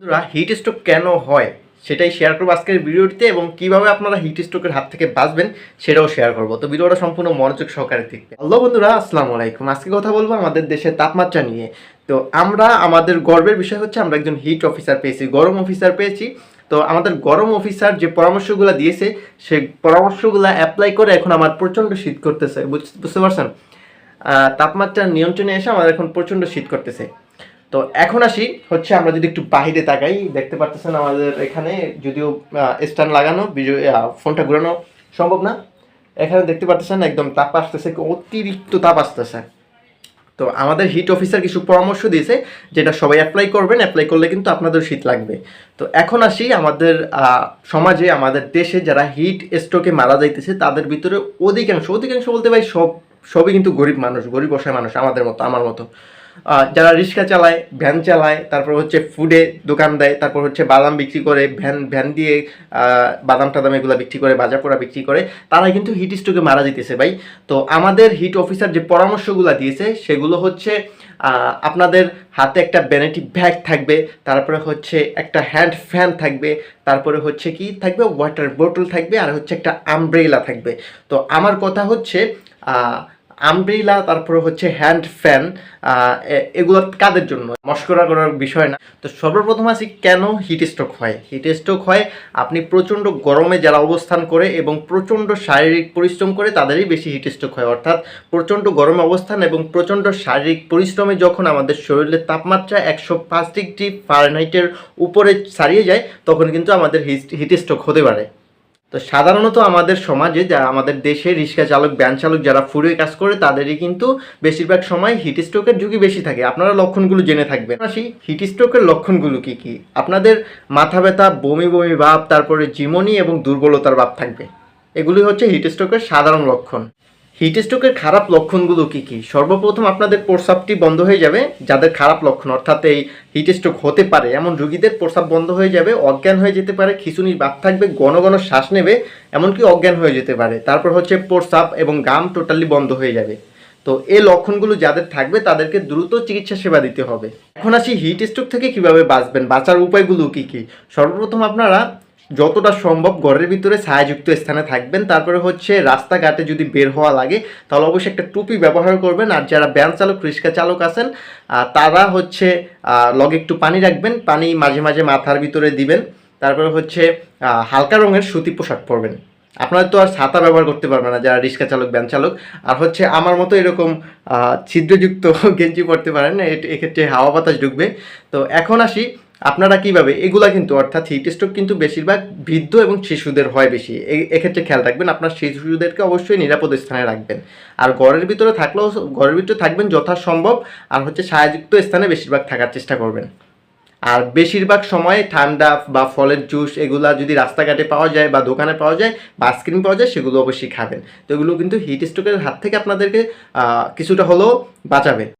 বন্ধুরা heat stroke কেন হয়? সেটাই শেয়ার করব আজকের ভিডিওটিতে এবং কীভাবে আপনারা হিট স্ট্রোকের হাত থেকে বাঁচবেন সেটাও শেয়ার করব। তো ভিডিওটা সম্পূর্ণ মনোযোগ সহকারে দেখবে হ্যালো বন্ধুরা, আসসালামু আলাইকুম। আজকে কথা বলব আমাদের দেশের তাপমাত্রা নিয়ে। তো আমরা, আমাদের গর্বের বিষয় হচ্ছে আমরা একজন হিট অফিসার পেয়েছি, গরম অফিসার পেয়েছি। তো আমাদের গরম অফিসার যে পরামর্শগুলো দিয়েছে, সেই পরামর্শগুলো অ্যাপ্লাই করে এখন আমার প্রচণ্ড শীত করতেছে। বুঝ- বুঝতে পারছেন? তাপমাত্রা নিয়ন্ত্রণে এসে আমাদের এখন প্রচণ্ড শীত করতেছে। তো এখন আসি, হচ্ছে আমরা যদি একটু বাহিরে তাকাই, দেখতে পাচ্ছেন আমাদের এখানে, যদিও স্ট্যান্ড লাগানো ফোনটা ঘুরানো সম্ভব না। এখানে দেখতে পাচ্ছেন একদম তাপ আসতেছে অতিরিক্ত তাপ আসতেছে। তো আমাদের হিট অফিসার কিছু পরামর্শ দিয়েছে, যেটা সবাই অ্যাপ্লাই করবেন অ্যাপ্লাই করলে কিন্তু আপনাদের শীত লাগবে। তো এখন আসি আমাদের সমাজে, আমাদের দেশে যারা হিট স্ট্রোকে মারা যাইতেছে, তাদের ভিতরে অধিকাংশ অধিকাংশ বলতে ভাই সব, সবই কিন্তু গরিব মানুষ, গরিব অসহায় মানুষ, আমাদের মতো, আমার মতো। যারা রিক্সা চালায় ভ্যান চালায়, তারপর হচ্ছে ফুডে দোকান দেয়, তারপর হচ্ছে বাদাম বিক্রি করে ভ্যান ভ্যান দিয়ে বাদাম টাদাম এগুলো বিক্রি করে, বাজার পোড়া বিক্রি করে তারা কিন্তু হিট স্ট্রোকে মারা যেতেছে ভাই। তো আমাদের হিট অফিসার যে পরামর্শগুলো দিয়েছে, সেগুলো হচ্ছে আপনাদের হাতে একটা ব্যানিটি ব্যাগ থাকবে, তারপরে হচ্ছে একটা হ্যান্ড ফ্যান থাকবে, তারপরে হচ্ছে কি থাকবে ওয়াটার বোটল থাকবে, আর হচ্ছে একটা আমব্রেলা থাকবে। তো আমার কথা হচ্ছে আমব্রেলা তারপরে হচ্ছে হ্যান্ড ফ্যান এগুলো কাদের জন্য? মস্করা করার বিষয় না। তো সর্বপ্রথম আসি, কেন হিট স্ট্রোক হয়? হিট স্ট্রোক হয়, আপনি প্রচণ্ড গরমে যারা অবস্থান করে এবং প্রচণ্ড শারীরিক পরিশ্রম করে, তাদেরই বেশি হিট স্ট্রোক হয়। অর্থাৎ প্রচণ্ড গরমে অবস্থান এবং প্রচণ্ড শারীরিক পরিশ্রমে যখন আমাদের শরীরের তাপমাত্রা একশো পাঁচ ডিগ্রি ফারেনহাইটের উপরে ছাড়িয়ে যায়, তখন কিন্তু আমাদের হিট স্ট্রোক হতে পারে। তো সাধারণত আমাদের সমাজে যারা আমাদের দেশে রিক্সা চালক ব্যান চালক যারা ফুরে কাজ করে, তাদেরই কিন্তু বেশিরভাগ সময় হিট স্ট্রোকের ঝুঁকি বেশি থাকে। আপনারা লক্ষণগুলো জেনে থাকবেন। আসি হিট স্ট্রোকের লক্ষণগুলো কি কি? আপনাদের মাথা ব্যথা, বমি বমি ভাব, তারপরে জিমনি এবং দুর্বলতার ভাব থাকবে। এগুলি হচ্ছে হিট স্ট্রোকের সাধারণ লক্ষণ। হিট স্ট্রোকের খারাপ লক্ষণগুলো কি কি? সর্বপ্রথম আপনাদের প্রস্রাবটি বন্ধ হয়ে যাবে, যাদের খারাপ লক্ষণ, অর্থাৎ এই হিট স্ট্রোক হতে পারে, এমন রোগীদের প্রস্রাব বন্ধ হয়ে যাবে, অজ্ঞান হয়ে যেতে পারে খিচুনির বাপ থাকবে, ঘন ঘন শ্বাস নেবে, এমনকি অজ্ঞান হয়ে যেতে পারে। তারপর হচ্ছে প্রস্রাব এবং গাম টোটালি বন্ধ হয়ে যাবে। তো এই লক্ষণগুলো যাদের থাকবে, তাদেরকে দ্রুত চিকিৎসা সেবা দিতে হবে। এখন আসি হিট স্ট্রোক থেকে কীভাবে বাঁচবেন, বাঁচার উপায়গুলো কি কি? সর্বপ্রথম আপনারা যতটা সম্ভব ঘরের ভিতরে ছায়াযুক্ত স্থানে থাকবেন। তারপরে হচ্ছে রাস্তাঘাটে যদি বের হওয়া লাগে, তাহলে অবশ্যই একটা টুপি ব্যবহার করবেন। আর যারা ব্যান চালক, রিক্সা চালক আছেন তারা হচ্ছে লগে একটু পানি রাখবেন। পানি মাঝে মাঝে মাথার ভিতরে দিবেন। তারপরে হচ্ছে হালকা রঙের সুতি পোশাক পরবেন। আপনারা তো আর ছাতা ব্যবহার করতে পারবেন না, যারা রিক্সা চালক, ব্যান চালক। আর হচ্ছে আমার মতো এরকম ছিদ্রযুক্ত গেঞ্জি পরতে পারেন এক্ষেত্রে হাওয়া বাতাস ঢুকবে। তো এখন আসি আপনারা কীভাবে, এগুলা কিন্তু অর্থাৎ হিট স্ট্রোক কিন্তু বেশিরভাগ বৃদ্ধ এবং শিশুদের হয় বেশি। এক্ষেত্রে খেয়াল রাখবেন, আপনার শিশুদেরকে অবশ্যই নিরাপদ স্থানে রাখবেন। আর ঘরের ভিতরে থাকলেও, ঘরের ভিতরে থাকবেন যথাসম্ভব, আর হচ্ছে ছায়াযুক্ত স্থানে বেশিরভাগ থাকার চেষ্টা করবেন। আর বেশিরভাগ সময় ঠান্ডা বা ফলের জুস এগুলা যদি রাস্তাঘাটে পাওয়া যায় বা দোকানে পাওয়া যায় বা আইসক্রিম পাওয়া যায়, সেগুলো অবশ্যই খাবেন। তো এগুলো কিন্তু হিট স্ট্রোকের হাত থেকে আপনাদেরকে কিছুটা হলেও বাঁচাবে।